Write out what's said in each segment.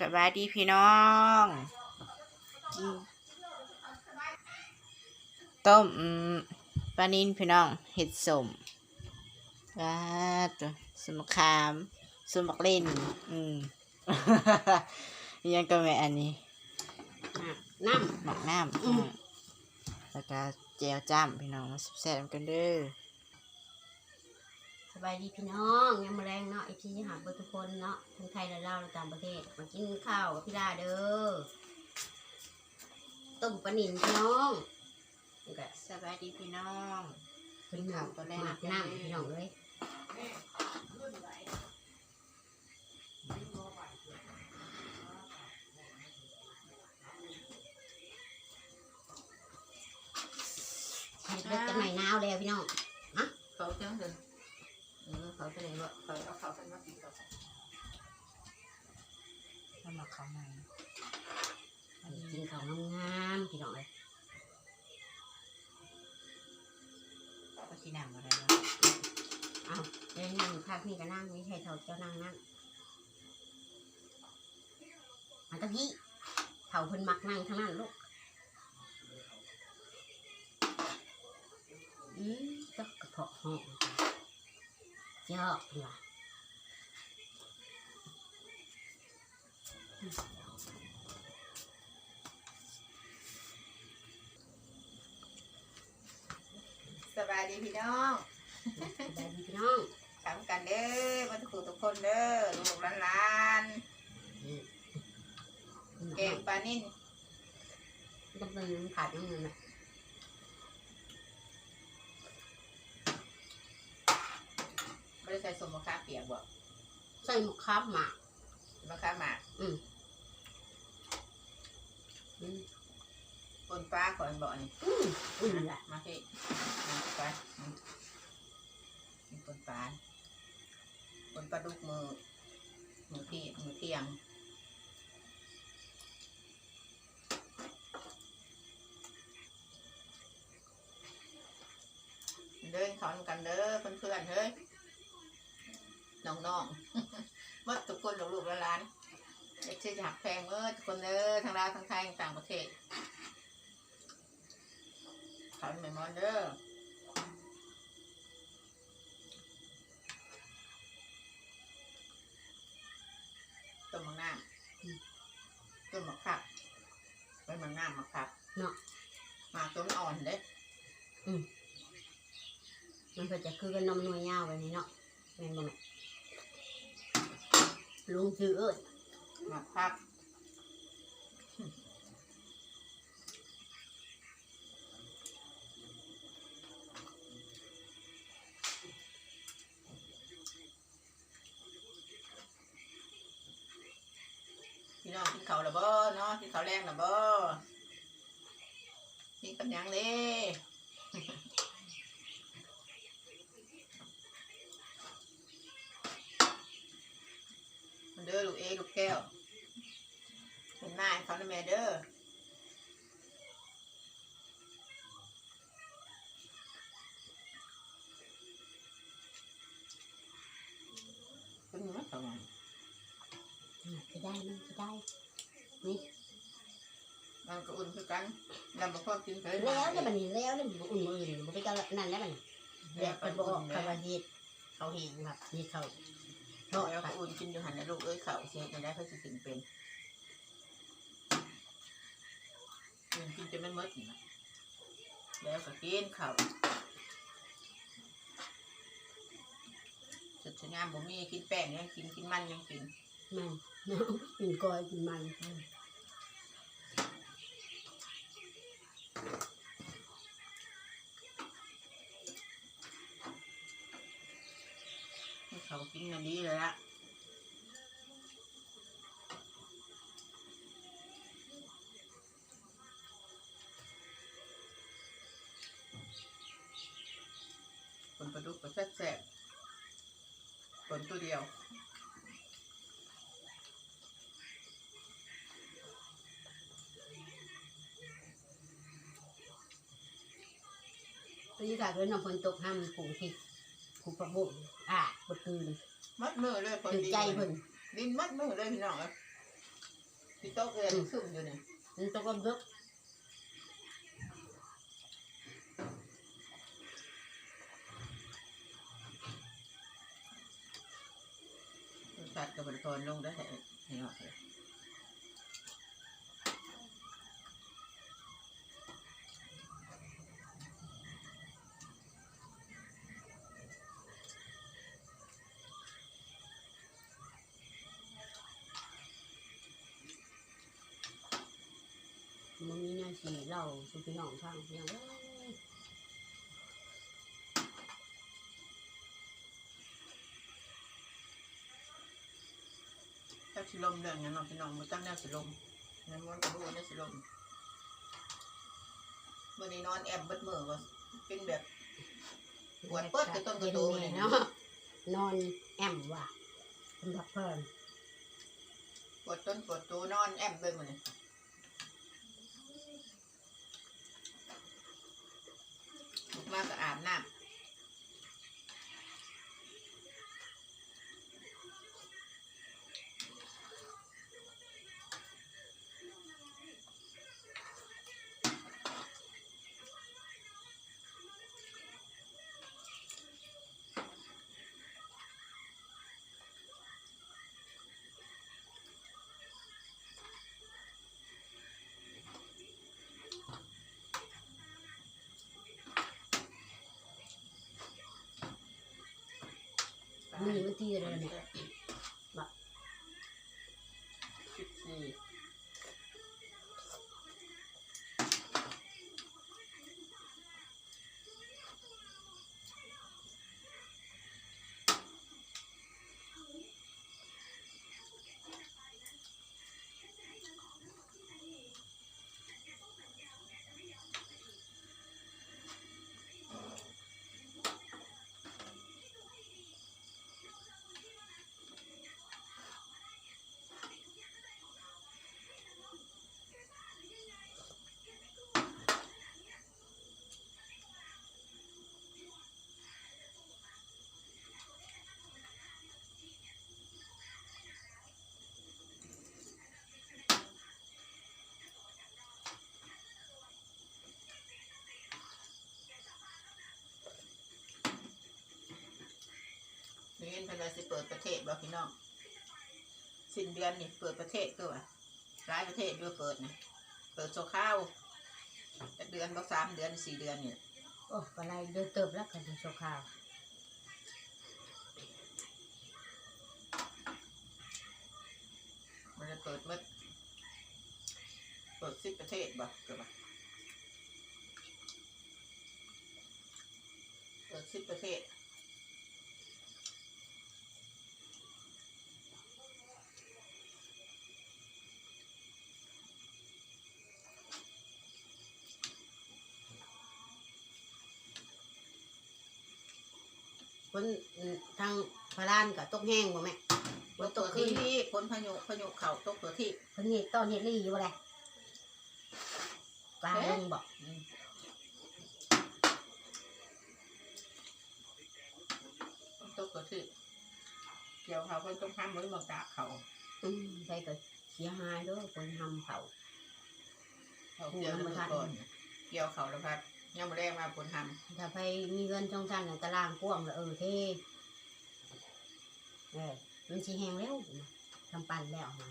สบายดีพี่น้องกินต้มอืมปลานินพี่น้องเห็ดสมว้าตัวสมะขามสมบักเล่น อืมยังก็แม่อันนี้น้หมักน้ำอืมแล้วก็แจวจ้ำพี่น้องมาแซ่บๆกันเด้อำ สบายดีพี่น้องยังมาแรงเนาะไอพี่หาเบอร์ทุกคนเนาะทั้งไทยและลาวและต่างประเทศมากินข้าวกับพี่ดาเด้อต้มปลาหนินพี่น้องนี่ก็สบายดีพี่น้องเป็นหมูข้าวตัวแรกหมักน้ำพี่น้องเลยเห็ดเล็กจะไหนหนาวแล้วพี่น้องเขาจังเลย เออเขาจะไหนบ่เขาเอาเขาเป็นมาปีเขามาหมักข้าวใหม่กินข้าวงามๆพี่น้องเลยก็ที่นำอะไรวะเอาเล่นนั่งพักนี่ก็นั่งนี่ให้เท่าเจ้านั่งนั่งมาตะกี้เท่าเพิ่นมักนั่งทั้งนั้นลูกอืมจอกกระเพาะห้อง จอกดีกว่าสบายดีพี่น้องสบายดีพี่น้องทำกันเด้อมาทุกคนทุกคนเด้อลูกหลานๆเก่งปลานิ่นต้องเป็นผัดน้ำเงินน่ะ ไม่ได้ใส่สมมะขามเปียกบ่ใส่หมกข้าวหมากมะขามหมากอืมปนปลาก่อนบ่นี่อืมอุ่นแหละมาพี่มาไปอืมนี่ปนปลาปนปลาดุกมือมือที่มือเที่ยงเดินขอนกันเด้อเพื่อนๆเฮ้ย น้องๆหมดทุกคนลูกๆหลานๆเด็กชื่อหักแพงเมื่อทุกคนเด้อทั้งลาวทั้งไทยทั้งต่างประเทศขอนไม่มอนเด้อต้มมังน้ำต้มมะขับไว้มังน้ำมะขับเนาะหมากต้นอ่อนเด้มันก็จะคือกันนมนวยยาวไปนี่เนาะเป็นบ่แม่ ลุงชื่อเอ้ยหมากขับพี่น้องกินเขาวและบ่เนาะกินเขาวแรงและบ่กินกับหยังเด้ มันเด้อลูกเอลูกแก้วเป็นหน้าให้เขานะแม่เด้อเป็นยังไงต่อมาอะจะได้มันจะได้ นี่มันก็อุ่นคือกันดำมาพอกินไปแล้วเนี่ยมันนี่แล้วเนี่ยมันอุ่นมืออื่นมันไปกันนั่นแล้วมันแดดเป็นบ่ออกคำว่าเฮ็ดเขาเห็นครับเฮ็ดเขา เพราะแล้วคก็รับอุ่นกินอยู่หันนะลูกเอ้ยเขาเสียจะได้เขาสิกินเป็นอุ่นกินจะไม่หมดนี่นะแล้วก็กินเขาวสุดสวยงามบ่มีกินแป้งยังกินกินมันยังกินมันเนาะกินกอยกินมัน กก็แซ่บๆผลตัวเดียวบรรยากาศด้วยน้ำฝนตกห้ามผูกที่ผูกประบุอะบดคืนมัดมือเลยคนถึงดีใจเพิ่นดินมัดมือเลยพี่น้องเอ้ยพี่โต๊ะเอือนขึ้นอยู่เนี่ยมันต้องก็เบิก ตว์กับบริกรลงได้ให้ให้หน่อยเลยมันมีแนวสีเล่าสุพี่น้องฟังพี่น้งเอ้ย ถ้าสิลมเรื่องนั้นเนาะพี่น้องมันตั้งแนวสิลมงั้นมันก็รู้ว่าแนวสิลมมื่อนี้นอนแอบเบิดมือว่าเป็นแบบปวดเปิดกระต้นกระโตเย็เลยนเนาะเนาะนอนแอมว่ะสำหรับเพิ่นปวดต้นปวดตัวนอนแอบเบิดมือ มันมีวัน เห็นเพิ่นว่าสิเปิดประเทศบ่พี่น้องสิ้นเดือนนี่เปิดประเทศก็ว่าหลายประเทศด้วยเปิดนะเปิดโซข้าวจักเดือนบ่สามเดือนสี่เดือนเนี่ยโอ้ก็ไรเดินเติบแล้วกันทางโชว์ข่าวมันจะเปิดหมืดเปิดสิบประเทศบ่เกิดบ่เปิดสิบประเทศ คนอืมทางพารานกับตกแห้งบ่แม่บนตัวที่พ้นพายุพายุเข่าตกตัวที่เพิ่นเฮ็ดตอนเฮ็ดลี่อยู่บ่แหละกลางลงบ่อืมตกตัวที่เกี่ยวเขาก็ต้องทำไว้บางตากเขาอืมใส่ก็เสียหายเด้อคนทำเผาเขาเกี่ยวแล้วก่อนเกี่ยวเขาแล้วพัด ยังมาแรงมาผลทถ้าไปมีเงินช่องชั้นน่ะตารางกว้างแล้วเออเท่เออมันสิแห้งแล้วทำปั่นแล้วมา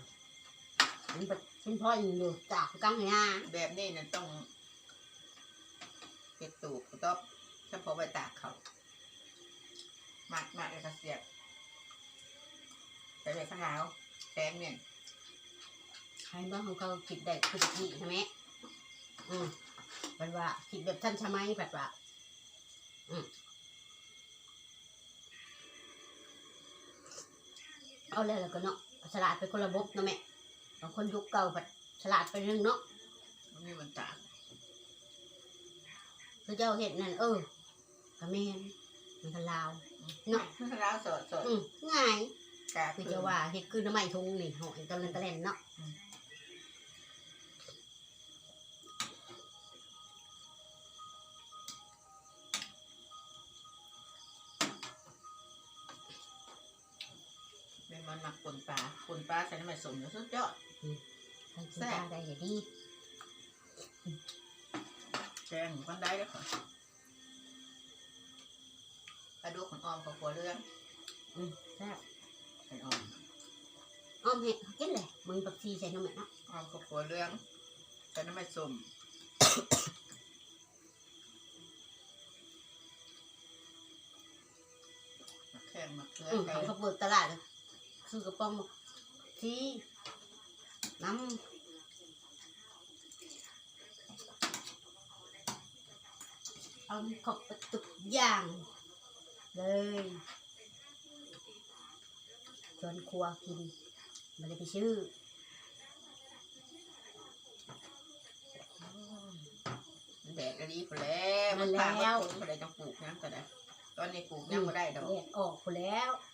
มันเป็นเป็นพ่ออยู่จากกลางหน้าำแบบนี้เนี่ยต้องเก็บตูบก็ต้องเฉพาะไว้ตากเขามัดมัดแล้วก็เสียบไปไว้ข้างหลังแสงเนี่ยใครบ้างของเขาคิดได้คือดีใช่ไหมอืม เป็นว่าคิดแบบท่านสมัยแบบว่าอืมเอาเลยแล้วก็เนาะฉลาดไปคนละบบเนาะแม่บางคนยุคเก่าแบบฉลาดไปเรื่องเนาะมันมีมันตากคือเจ้าเห็นนั่นเออก็แม่นมันก็ลาวเนาะข้างหลังสดสดอืมง่ายกาคือจะว่าเห็ดคือน้ำไม้ทุงนี่หอยตะเลนตะเลนเนาะ มันหมักปนปลาปนปลาใส่น้ำมันสมแล้วสุดยอดทางกินทางใดอย่าดีแกงกันได้แล้วค่ะกระดูกของออมของหัวเรื่องอืมแซ่บเป็นออมอ้อมเห็ดกินเลยมึงปักชีใส่น้ำแม่เนาะออมของหัวเรื่องใส่น้ำมันส้มมะแข้งมะเขืออืมไก่เขาก็เปิดตลาด ซื้อกระป๋องบักชีน้ำเอาขอบประตุกอย่าง เลยชวนครัวกินไม่ได้ไปชื่อแดดก็ดีพอแล้วมันพามาคนพอได้จังปลูกยังก็ได้ ตอนนี้ปลูกยังไม่ได้ดอกแดดออกพอแล้วฝน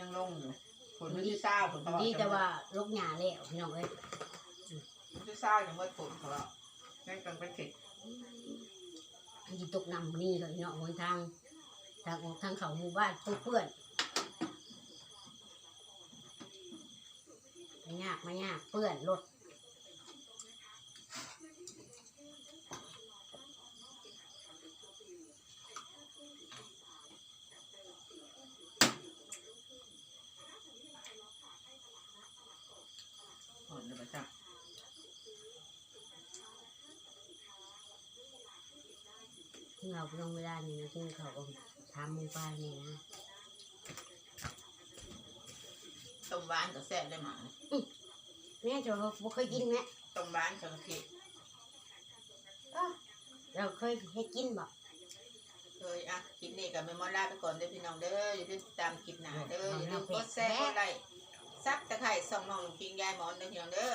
ยังลงอยู่ฝนมันที่เศร้าฝนเขาบอกดีแต่ว่าลูกหญ้าแล้วพี่น้องเอ้ยมันที่เศร้าอย่างว่าฝนเขาบอกงั้นกันไปผิดมันสิตกน้ำนี่เลยเนาะหนทาง ทางออกทางเขาหมู่บ้านเปื้อนๆไม่ยากไม่ยากเปื้อนรถ ฝนเลยประจัก ที่ เราลงเวลานี่นะที่เขาก็ทำหมู่บ้านนี่นะต้มหวานกับแซ่บได้หมาแม่จะบ่เคยกินไหมต้มหวานกับกะทิเราเคยให้กินบ่เคยอะคลิปนี้กับเมมอลาไปก่อนเด้อพี่น้องเด้ออย่าลืมติดตามคลิปหน้าเด้ออย่าลืมกดแชร์กดไลค์ซับตะไคร้ส่องน้องกิงยายหมอนเด้อพี่น้องเด้อ